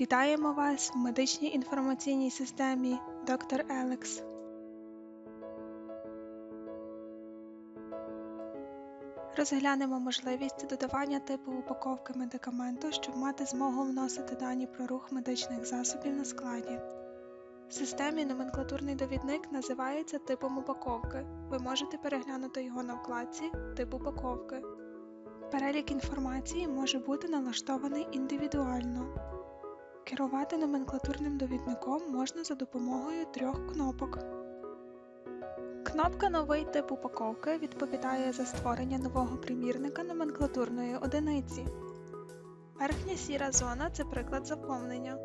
Вітаємо вас в медичній інформаційній системі Доктор Елекс. Розглянемо можливість додавання типу упаковки медикаменту, щоб мати змогу вносити дані про рух медичних засобів на складі. В системі номенклатурний довідник називається типом упаковки. Ви можете переглянути його на вкладці Тип упаковки. Перелік інформації може бути налаштований індивідуально. Керувати номенклатурним довідником можна за допомогою трьох кнопок. Кнопка Новий тип упаковки відповідає за створення нового примірника номенклатурної одиниці. Верхня сіра зона це приклад заповнення.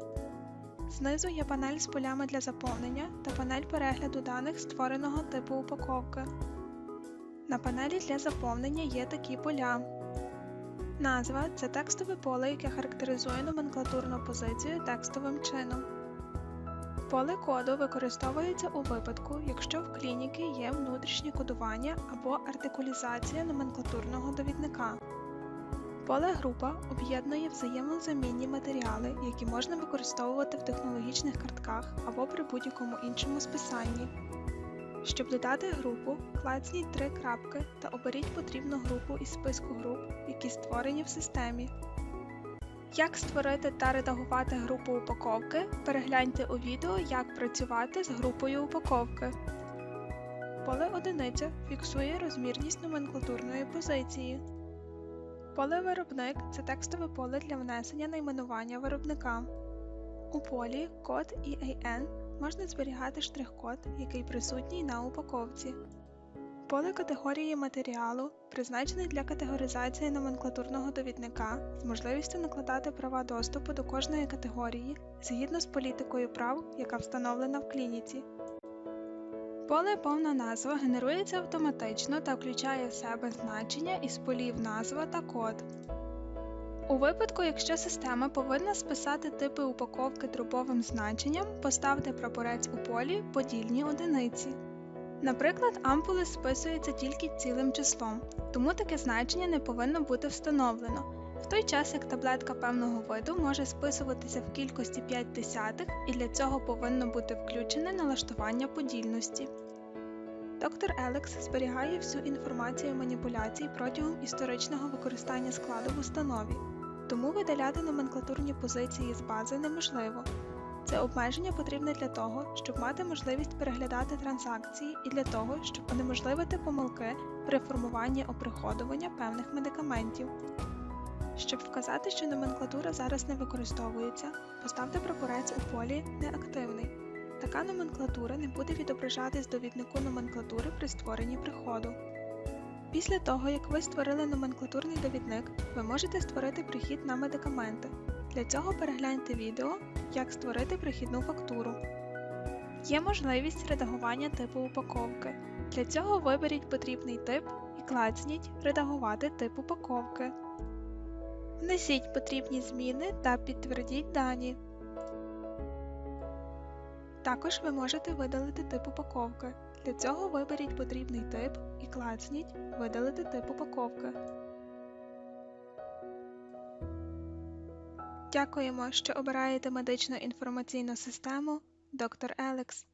Знизу є панель з полями для заповнення та панель перегляду даних створеного типу упаковки. На панелі для заповнення є такі поля. Назва це текстове поле, яке характеризує номенклатурну позицію текстовим чином. Поле коду використовується у випадку, якщо в клініки є внутрішнє кодування або артикулізація номенклатурного довідника. Поле група об'єднує взаємозамінні матеріали, які можна використовувати в технологічних картках або при будь-якому іншому списанні. Щоб додати групу, клацніть три крапки та оберіть потрібну групу із списку груп, які створені в системі. Як створити та редагувати групу упаковки, перегляньте у відео Як працювати з групою упаковки. Поле одиниця фіксує розмірність номенклатурної позиції. Поле Виробник це текстове поле для внесення найменування виробника. У полі Код EAN можна зберігати штрих-код, який присутній на упаковці. Поле категорії матеріалу призначене для категоризації номенклатурного довідника з можливістю накладати права доступу до кожної категорії згідно з політикою прав, яка встановлена в клініці. Поле повна назва генерується автоматично та включає в себе значення із полів назва та код. У випадку, якщо система повинна списати типи упаковки дробовим значенням, поставте прапорець у полі подільні одиниці. Наприклад, ампули списуються тільки цілим числом, тому таке значення не повинно бути встановлено, в той час як таблетка певного виду може списуватися в кількості 5 десятих і для цього повинно бути включене налаштування подільності. Доктор Елекс зберігає всю інформацію маніпуляцій протягом історичного використання складу в установі, тому видаляти номенклатурні позиції з бази неможливо. Це обмеження потрібне для того, щоб мати можливість переглядати транзакції і для того, щоб унеможливити помилки при формуванні оприходування певних медикаментів. Щоб вказати, що номенклатура зараз не використовується, поставте прапорець у полі Неактивний. Така номенклатура не буде відображатись довіднику номенклатури при створенні приходу. Після того, як ви створили номенклатурний довідник, ви можете створити прихід на медикаменти. Для цього перегляньте відео, як створити прихідну фактуру. Є можливість редагування типу упаковки. Для цього виберіть потрібний тип і клацніть Редагувати тип упаковки. Внесіть потрібні зміни та підтвердіть дані. Також ви можете видалити тип упаковки. Для цього виберіть потрібний тип і клацніть Видалити тип упаковки. Дякуємо, що обираєте медичну інформаційну систему Доктор Елекс.